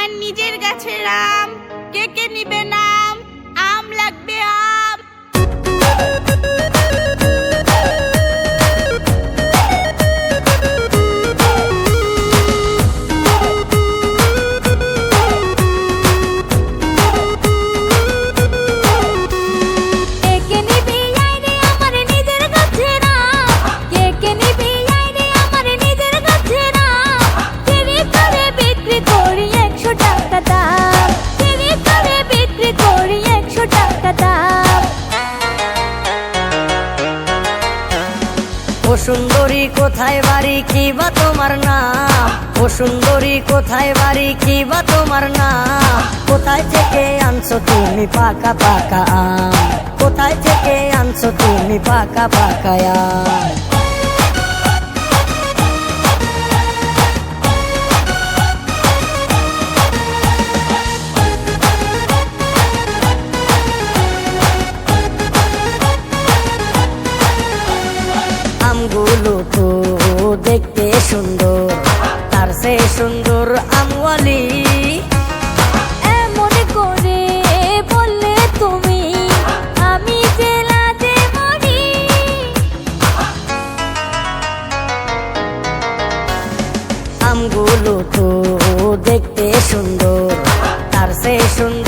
আমার নিজের গাছের আম কে কে নিবে নাম সুন্দরী কোথায় বাড়ি? কি বা তোমার নাম? ও সুন্দরী কোথায় বাড়ি? কি বা তোমার নাম? কোথায় থেকে আনছো তুমি পাকা পাকা আম? কোথায় থেকে আনছো তুমি পাকা পাকা আম? সুন্দর আমলি বললে তুমি আমি দেখতে সুন্দর তার সে সুন্দর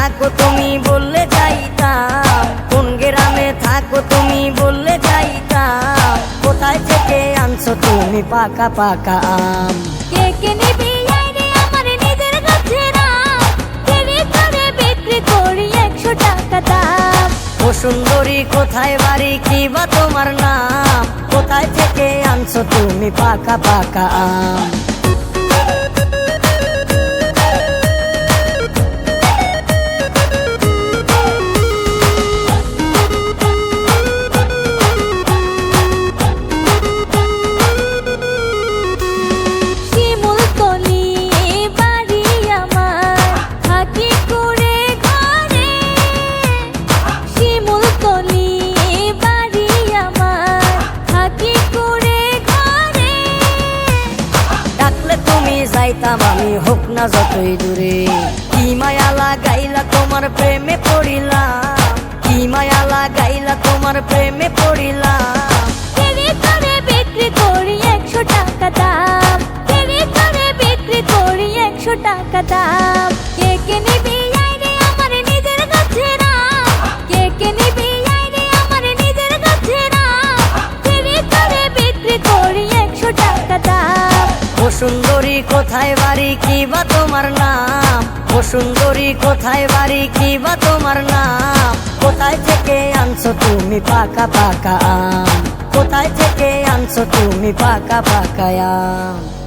থাকো তুমি বললে যাইতাম। কোন গ্রামে থাকো তুমি বললে যাইতাম। কোথায় থেকে আনছো তুমি পাকা পাকা আম? কে কে নিবি আমার নিজের করে বিক্রি করি একশো টাকা দাম? ও সুন্দরী কোথায় বাড়ি কি বা তোমার নাম? কোথায় থেকে আনছো তুমি পাকা পাকা আম? যাইতাম, আমি হোক না যতই দূরে। কি মায়া লাগাইলা তোমার প্রেমে পড়িলাম কি মায়া লাগাইলা তোমার প্রেমে পড়িলাম বিক্রি করি একশো টাকা দাম। সুন্দরী, কোথায় বাড়ি, কি বা তোমার নাম? ও সুন্দরী, কোথায় বাড়ি, কি বা তোমার নাম? কোথায় থেকে আনছো তুমি পাকা পাকা আম? কোথায় থেকে আনছো তুমি পাকা পাকা আম?